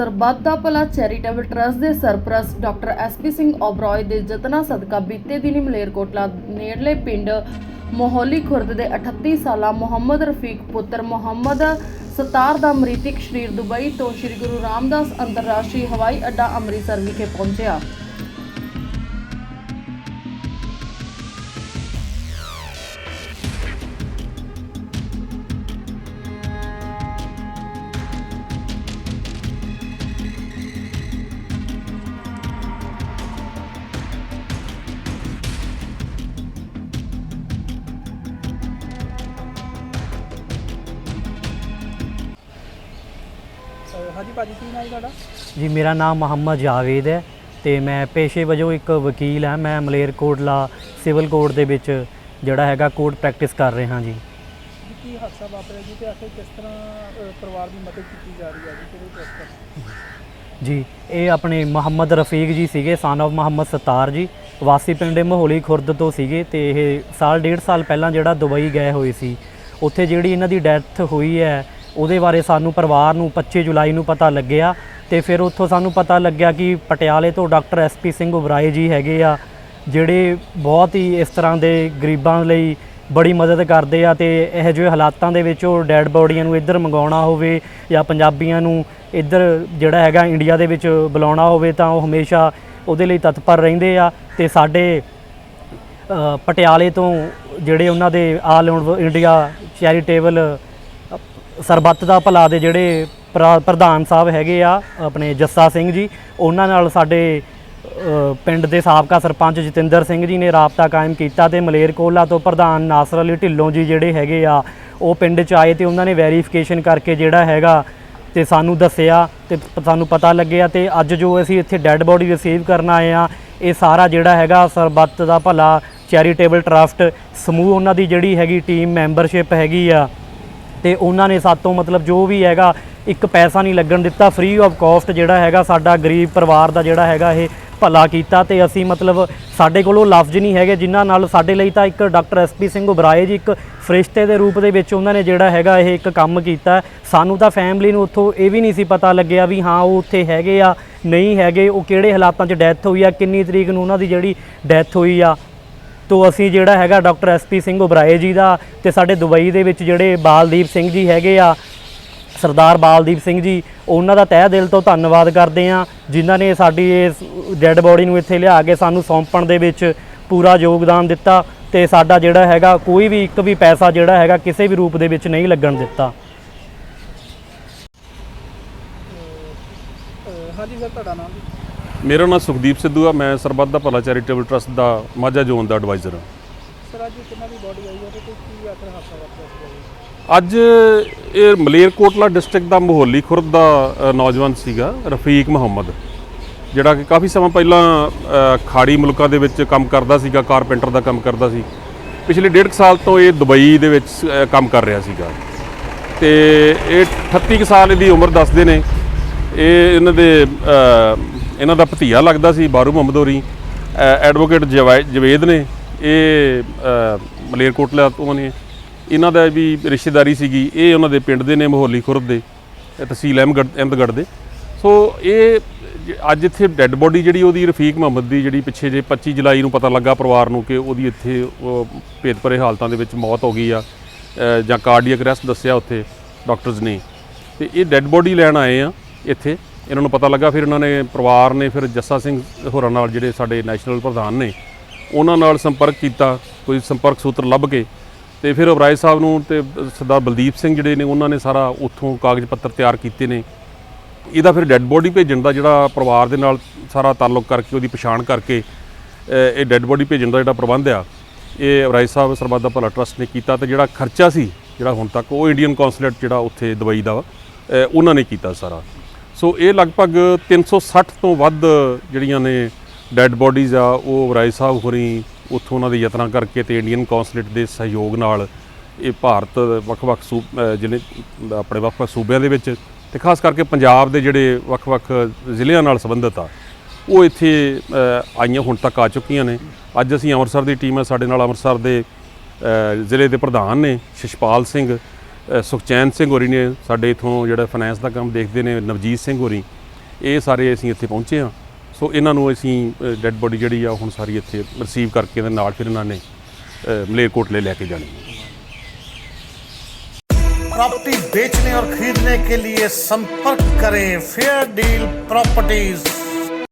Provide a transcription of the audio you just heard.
ਸਰਬੱਤ da Bhala charitable trust ਦੇ ਸਰਪ੍ਰਸਤ doctor SP Singh Oberoi ਦੇ ਯਤਨਾਂ ਸਦਕਾ ਬੀਤੇ ਦਿਨੀ ਮਲੇਰਕੋਟਲਾ ਨੇੜਲੇ ਪਿੰਡ ਮੋਹਲੀ ਖੁਰਦ ਦੇ 38 ਸਾਲਾ ਮੁਹੰਮਦ ਰਫੀਕ ਪੁੱਤਰ ਮੁਹੰਮਦ ਸਤਾਰ ਦਾ ਮ੍ਰਿਤਕ ਸ਼ਰੀਰ ਦੁਬਈ ਤੋਂ ਸ੍ਰੀ ਗੁਰੂ ਰਾਮਦਾਸ ਅੰਤਰਰਾਸ਼ਟਰੀ ਹਵਾਈ ਅੱਡਾ ਅੰਮ੍ਰਿਤਸਰ ਵਿਖੇ ਪਹੁੰਚਿਆ। ਹਾਂਜੀ ਭਾਜੀ ਕੀ ਨਾਮ ਹੈ ਤੁਹਾਡਾ? ਜੀ ਮੇਰਾ ਨਾਮ ਮੁਹੰਮਦ ਜਾਵੇਦ ਹੈ ਤੇ ਮੈਂ ਪੇਸ਼ੇ ਵਜੋਂ ਇੱਕ ਵਕੀਲ ਹਾਂ। ਮੈਂ ਮਲੇਰਕੋਟਲਾ ਸਿਵਲ ਕੋਰਟ ਦੇ ਵਿੱਚ ਜਿਹੜਾ ਹੈਗਾ ਕੋਰਟ ਪ੍ਰੈਕਟਿਸ ਕਰ ਰਿਹਾ ਜੀ। ਜੀ ਕੀ ਹਾਦਸਾ ਵਾਪਰਿਆ ਜੀ ਤੇ ਆਖਿਰ ਕਿਸ ਤਰ੍ਹਾਂ ਪਰਿਵਾਰ ਦੀ ਮਦਦ ਕੀਤੀ ਜਾ ਰਹੀ ਹੈ ਜੀ? ਕਿਹੜੇ ਟਰਸਟ ਜੀ ਇਹ ਆਪਣੇ ਮੁਹੰਮਦ ਰਫੀਕ ਜੀ ਸੀਗੇ ਸਨ of ਮੁਹੰਮਦ ਸਤਾਰ ਜੀ। ਵਾਸੀ ਪਿੰਡ ਮਹੋਲੀ ਖੁਰਦ ਤੋਂ ਸੀਗੇ ਤੇ ਇਹ ਸਾਲ ਡੇਢ ਸਾਲ ਪਹਿਲਾਂ ਜਿਹੜਾ ਦੁਬਈ ਗਏ ਹੋਏ ਸੀ। ਉੱਥੇ ਜਿਹੜੀ ਇਹਨਾਂ ਦੀ ਡੈਥ ਹੋਈ ਹੈ ਉਹਦੇ ਬਾਰੇ ਸਾਨੂੰ ਪਰਿਵਾਰ ਨੂੰ 25 ਜੁਲਾਈ ਨੂੰ ਪਤਾ ਲੱਗਿਆ ਤੇ ਫਿਰ ਉੱਥੋਂ ਸਾਨੂੰ ਪਤਾ ਲੱਗਿਆ ਕਿ ਪਟਿਆਲੇ ਤੋਂ ਡਾਕਟਰ ਐਸਪੀ ਸਿੰਘ ਉਬਰਾਏ ਜੀ ਹੈਗੇ ਆ, ਜਿਹੜੇ ਬਹੁਤ ਹੀ ਇਸ ਤਰ੍ਹਾਂ ਦੇ ਗਰੀਬਾਂ ਲਈ ਬੜੀ ਮਦਦ ਕਰਦੇ ਆ ਤੇ ਇਹੋ ਜਿਹੇ ਹਾਲਾਤਾਂ ਦੇ ਵਿੱਚ ਉਹ ਡੈੱਡ ਬੋਡੀਆਂ ਨੂੰ ਇੱਧਰ ਮੰਗਾਉਣਾ ਹੋਵੇ ਜਾਂ ਪੰਜਾਬੀਆਂ ਨੂੰ ਇੱਧਰ ਜਿਹੜਾ ਹੈਗਾ ਇੰਡੀਆ ਦੇ ਵਿੱਚ ਬੁਲਾਉਣਾ ਹੋਵੇ ਤਾਂ ਉਹ ਹਮੇਸ਼ਾ ਉਹਦੇ ਲਈ ਤਤਪਰ ਰਹਿੰਦੇ ਆ ਤੇ ਸਾਡੇ ਪਟਿਆਲੇ ਤੋਂ ਜਿਹੜੇ ਉਹਨਾਂ ਦੇ ਆਲ ਇੰਡੀਆ ਚੈਰੀਟੇਬਲ ਸਰਬੱਤ ਦਾ ਭਲਾ ਦੇ ਜਿਹੜੇ ਪ੍ਰਾ- ਪ੍ਰਧਾਨ ਸਾਹਿਬ ਹੈਗੇ ਆ, ਆਪਣੇ ਜੱਸਾ ਸਿੰਘ ਜੀ, ਉਹਨਾਂ ਨਾਲ ਸਾਡੇ ਪਿੰਡ ਦੇ ਸਾਬਕਾ ਸਰਪੰਚ ਜਤਿੰਦਰ ਸਿੰਘ ਜੀ ਨੇ ਰਾਬਤਾ ਕਾਇਮ ਕੀਤਾ ਤੇ ਮਲੇਰਕੋਲਾ ਤੋਂ ਪ੍ਰਧਾਨ ਨਾਸਰ ਅਲੀ ਢਿੱਲੋਂ ਜੀ ਜਿਹੜੇ ਹੈਗੇ ਆ, ਉਹ ਪਿੰਡ 'ਚ ਆਏ ਤੇ ਉਹਨਾਂ ਨੇ ਵੈਰੀਫਿਕੇਸ਼ਨ ਕਰਕੇ ਜਿਹੜਾ ਹੈਗਾ ਤੇ ਸਾਨੂੰ ਦੱਸਿਆ ਤੇ ਸਾਨੂੰ ਪਤਾ ਲੱਗਿਆ ਤੇ ਅੱਜ ਜੋ ਅਸੀਂ ਇੱਥੇ ਡੈੱਡ ਬੋਡੀ ਰਿਸੀਵ ਕਰਨ ਆਏ ਆ, ਇਹ ਸਾਰਾ ਜਿਹੜਾ ਹੈਗਾ ਸਰਬੱਤ ਦਾ ਭਲਾ ਚੈਰੀਟੇਬਲ ਟਰਸਟ ਸਮੂਹ ਉਹਨਾਂ ਦੀ ਜਿਹੜੀ ਹੈਗੀ ਟੀਮ ਮੈਂਬਰਸ਼ਿਪ ਹੈਗੀ ਆ ਤੇ ਉਹਨਾਂ ਨੇ ਸਾਤੋਂ ਮਤਲਬ ਜੋ ਵੀ ਹੈਗਾ, ਇੱਕ ਪੈਸਾ ਨਹੀਂ ਲੱਗਣ ਦਿੱਤਾ ਫ੍ਰੀ ਆਫ ਕਾਸਟ ਜਿਹੜਾ ਹੈਗਾ ਸਾਡਾ ਗਰੀਬ ਪਰਿਵਾਰ ਦਾ ਜਿਹੜਾ ਹੈਗਾ ਇਹ ਭਲਾ ਕੀਤਾ ਤੇ ਅਸੀਂ ਮਤਲਬ ਸਾਡੇ ਕੋਲ ਉਹ ਲਫ਼ਜ਼ ਨਹੀਂ ਹੈਗੇ, ਜਿਨ੍ਹਾਂ ਨਾਲ ਸਾਡੇ ਲਈ ਤਾਂ ਇੱਕ ਡਾਕਟਰ ਐਸਪੀ ਸਿੰਘ ਉਬਰਾਏ ਜੀ ਇੱਕ ਫਰਿਸ਼ਤੇ ਦੇ ਰੂਪ ਦੇ ਵਿੱਚ ਉਹਨਾਂ ਨੇ ਜਿਹੜਾ ਹੈਗਾ ਇਹ ਇੱਕ ਕੰਮ ਕੀਤਾ। ਸਾਨੂੰ ਤਾਂ ਫੈਮਿਲੀ ਨੂੰ ਉੱਥੋਂ ਇਹ ਵੀ ਨਹੀਂ ਸੀ ਪਤਾ ਲੱਗਿਆ ਵੀ ਹਾਂ, ਉਹ ਉੱਥੇ ਹੈਗੇ ਆ, ਨਹੀਂ ਹੈਗੇ, ਉਹ ਕਿਹੜੇ ਹਾਲਾਤਾਂ 'ਚ ਡੈਥ ਹੋਈ ਆ, ਕਿੰਨੀ ਤਰੀਕ ਨੂੰ ਉਹਨਾਂ ਦੀ ਜਿਹੜੀ ਡੈਥ ਹੋਈ ਆ। ਤੋਂ ਅਸੀਂ ਜਿਹੜਾ ਹੈਗਾ ਡਾਕਟਰ ਐਸਪੀ ਸਿੰਘ ਉਬਰਾਏ ਜੀ ਦਾ ਤੇ ਸਾਡੇ ਦੁਬਈ ਦੇ ਵਿੱਚ ਜਿਹੜੇ ਬਾਲਦੀਪ ਸਿੰਘ ਜੀ ਹੈਗੇ ਆ, ਸਰਦਾਰ ਬਾਲਦੀਪ ਸਿੰਘ ਜੀ, ਉਹਨਾਂ ਦਾ ਤਹਿ ਦਿਲ ਤੋਂ ਧੰਨਵਾਦ ਕਰਦੇ ਆ ਜਿਨ੍ਹਾਂ ਨੇ ਸਾਡੀ ਇਸ ਡੈੱਡ ਬੋਡੀ ਨੂੰ ਇੱਥੇ ਲਿਆ ਕੇ ਸਾਨੂੰ ਸੌਂਪਣ ਦੇ ਵਿੱਚ ਪੂਰਾ ਯੋਗਦਾਨ ਦਿੱਤਾ ਤੇ ਸਾਡਾ ਜਿਹੜਾ ਹੈਗਾ ਕੋਈ ਵੀ ਇੱਕ ਵੀ ਪੈਸਾ ਜਿਹੜਾ ਹੈਗਾ ਕਿਸੇ ਵੀ ਰੂਪ ਦੇ ਵਿੱਚ ਨਹੀਂ ਲੱਗਣ ਦਿੱਤਾ। ਹਾਂਜੀ ਸਰ, ਤੁਹਾਡਾ ਨਾਮ ਮੇਰਾ ਨਾਮ ਸੁਖਦੀਪ ਸਿੱਧੂ ਆ ਮੈਂ ਸਰਬੱਤ ਦਾ ਭਲਾ ਚੈਰੀਟੇਬਲ ਟਰਸਟ ਦਾ ਮਾਝਾ ਜ਼ੋਨ ਦਾ ਐਡਵਾਈਜ਼ਰ ਹਾਂ। ਸਰ ਅੱਜ ਕਿੰਨਾ ਦੀ ਬੋਡੀ ਆਈ ਹੈ ਤੇ ਕੀ ਆਖਰ ਹਾਦਸਾ ਵਾਪਰਿਆ ਅੱਜ ਇਹ ਮਲੇਰਕੋਟਲਾ ਡਿਸਟ੍ਰਿਕਟ ਦਾ ਮੋਹਲੀ ਖੁਰਦ ਦਾ ਨੌਜਵਾਨ ਸੀਗਾ ਰਫੀਕ ਮੁਹੰਮਦ ਜਿਹੜਾ ਕਿ ਕਾਫੀ ਸਮਾਂ ਪਹਿਲਾਂ ਖਾੜੀ ਮੁਲਕਾਂ ਦੇ ਵਿੱਚ ਕੰਮ ਕਰਦਾ ਸੀਗਾ ਕਾਰਪੈਂਟਰ ਦਾ ਕੰਮ ਕਰਦਾ ਸੀ। ਪਿਛਲੇ ਡੇਢ ਸਾਲ ਤੋਂ ਇਹ ਦੁਬਈ ਦੇ ਵਿੱਚ ਕੰਮ ਕਰ ਰਿਹਾ ਸੀਗਾ। ਤੇ ਇਹ 38 ਕੁ ਸਾਲ ਦੀ ਉਮਰ ਦੱਸਦੇ ਨੇ। ਇਹ ਇਹਨਾਂ ਦੇ ਇਹਨਾਂ ਦਾ ਭਤੀਆ ਲੱਗਦਾ ਸੀ ਬਾਰੂ ਮੁਹੰਮਦ ਹੋਰੀ। ਐਡਵੋਕੇਟ ਜਵੇਦ ਨੇ। ਇਹ ਮਲੇਰਕੋਟਲਾ ਤੋਂ ਨੇ। ਇਹਨਾਂ ਦਾ ਵੀ ਰਿਸ਼ਤੇਦਾਰੀ ਸੀਗੀ। ਇਹ ਉਹਨਾਂ ਦੇ ਪਿੰਡ ਦੇ ਨੇ, ਮੋਹਲੀ ਖੁਰਦ ਦੇ। ਤਹਿਸੀਲ ਅਹਿਮਗੜ੍ਹ ਅਹਿਮਦਗੜ੍ਹ ਦੇ। ਸੋ ਇਹ ਅੱਜ ਇੱਥੇ ਡੈੱਡ ਬੋਡੀ ਜਿਹੜੀ ਉਹਦੀ ਰਫੀਕ ਮੁਹੰਮਦ ਦੀ ਜਿਹੜੀ ਪਿੱਛੇ ਜੇ 25 ਜੁਲਾਈ ਨੂੰ ਪਤਾ ਲੱਗਾ ਪਰਿਵਾਰ ਨੂੰ ਕਿ ਉਹਦੀ ਇੱਥੇ ਉਹ ਭੇਤ ਭਰੇ ਹਾਲਤਾਂ ਦੇ ਵਿੱਚ ਮੌਤ ਹੋ ਗਈ ਆ। ਜਾਂ ਕਾਰਡੀਅਕ ਅਰੈਸਟ ਦੱਸਿਆ ਉੱਥੇ ਡਾਕਟਰਸ ਨੇ। ਤੇ ਇਹ ਡੈੱਡ ਬੋਡੀ ਲੈਣ ਆਏ ਆ ਇੱਥੇ। ਇਹਨਾਂ ਨੂੰ ਪਤਾ ਲੱਗਾ, ਫਿਰ ਇਹਨਾਂ ਨੇ ਪਰਿਵਾਰ ਨੇ, ਫਿਰ ਜੱਸਾ ਸਿੰਘ ਹੋਰਾਂ ਨਾਲ ਜਿਹੜੇ ਸਾਡੇ ਨੈਸ਼ਨਲ ਪ੍ਰਧਾਨ ਨੇ, ਉਹਨਾਂ ਨਾਲ ਸੰਪਰਕ ਕੀਤਾ, ਕੋਈ ਸੰਪਰਕ ਸੂਤਰ ਲੱਭ ਕੇ, ਤੇ ਫਿਰ ਉਬਰਾਏ ਸਾਹਿਬ ਨੂੰ ਤੇ ਸਰਦਾਰ ਬਲਦੀਪ ਸਿੰਘ ਜਿਹੜੇ ਨੇ, ਉਹਨਾਂ ਨੇ ਸਾਰਾ ਉੱਥੋਂ ਕਾਗਜ਼ ਪੱਤਰ ਤਿਆਰ ਕੀਤੇ ਨੇ। ਇਹਦਾ ਫਿਰ ਡੈੱਡ ਬੋਡੀ ਭੇਜਣ ਦਾ ਜਿਹੜਾ ਪਰਿਵਾਰ ਦੇ ਨਾਲ ਸਾਰਾ ਤਾਲੁਕ ਕਰਕੇ, ਉਹਦੀ ਪਛਾਣ ਕਰਕੇ ਇਹ ਡੈੱਡ ਬੋਡੀ ਭੇਜਣ ਦਾ ਜਿਹੜਾ ਪ੍ਰਬੰਧ ਆ, ਇਹ ਉਬਰਾਏ ਸਾਹਿਬ ਸਰਬੱਤ ਦਾ ਭਲਾ ਟਰਸਟ ਨੇ ਕੀਤਾ ਤੇ ਜਿਹੜਾ ਖਰਚਾ ਸੀ, ਜਿਹੜਾ ਹੁਣ ਤੱਕ ਉਹ ਇੰਡੀਅਨ ਕੌਂਸੂਲੇਟ ਜਿਹੜਾ ਉੱਥੇ ਦੁਬਈ ਦਾ ਵਾ ਉਹਨਾਂ ਨੇ ਕੀਤਾ ਸਾਰਾ। ਸੋ ਇਹ ਲਗਭਗ 360 ਤੋਂ ਵੱਧ ਜਿਹੜੀਆਂ ਨੇ ਡੈੱਡ ਬੋਡੀਜ਼ ਆ ਉਹ ਰਾਏ ਸਾਹਿਬ ਹੋਰੀ ਉੱਥੋਂ ਉਹਨਾਂ ਦੇ ਯਤਨਾਂ ਕਰਕੇ ਤੇ ਇੰਡੀਅਨ ਕੌਂਸੂਲੇਟ ਦੇ ਸਹਿਯੋਗ ਨਾਲ ਇਹ ਭਾਰਤ ਵੱਖ-ਵੱਖ ਸੂ ਅ, ਜਿਹੜੇ ਆਪਣੇ ਵੱਖ-ਵੱਖ ਸੂਬਿਆਂ ਦੇ ਵਿੱਚ ਤੇ ਖਾਸ ਕਰਕੇ ਪੰਜਾਬ ਦੇ ਜਿਹੜੇ ਵੱਖ-ਵੱਖ ਜ਼ਿਲ੍ਹਿਆਂ ਨਾਲ ਸੰਬੰਧਿਤ ਆ ਉਹ ਇੱਥੇ ਆਈਆਂ ਹੁਣ ਤੱਕ ਆ ਚੁੱਕੀਆਂ ਨੇ। ਅੱਜ ਅਸੀਂ ਅੰਮ੍ਰਿਤਸਰ ਦੀ ਟੀਮ ਹੈ ਸਾਡੇ ਨਾਲ ਅੰਮ੍ਰਿਤਸਰ ਦੇ ਜ਼ਿਲ੍ਹੇ ਦੇ ਪ੍ਰਧਾਨ ਨੇ ਸ਼ਿਸ਼ਪਾਲ ਸਿੰਘ। ਸੁਖਚੈਨ ਸਿੰਘ ਹੋਰੀ ਨੇ ਸਾਡੇ ਇਥੋਂ ਜਿਹੜਾ ਫਾਈਨੈਂਸ ਦਾ ਕੰਮ ਦੇਖਦੇ ਨੇ ਨਵਜੀਤ ਸਿੰਘ ਹੋਰੀ ਇਹ ਸਾਰੇ ਅਸੀਂ ਇੱਥੇ ਪਹੁੰਚੇ ਹਾਂ ਸੋ ਇਹਨਾਂ ਨੂੰ ਅਸੀਂ ਡੈੱਡ ਬੋਡੀ ਜਿਹੜੀ ਆ ਹੁਣ ਸਾਰੀ ਇੱਥੇ ਰਿਸੀਵ ਕਰਕੇ ਇਹਦੇ ਨਾਲ ਫਿਰ ਇਹਨਾਂ ਨੇ ਅ, ਮਲੇਰਕੋਟਲੇ ਲੈ ਕੇ ਜਾਣੀ प्रॉपर्टी बेचने और खरीदने के लिए संपर्क करें फेयर डील प्रॉपर्टीज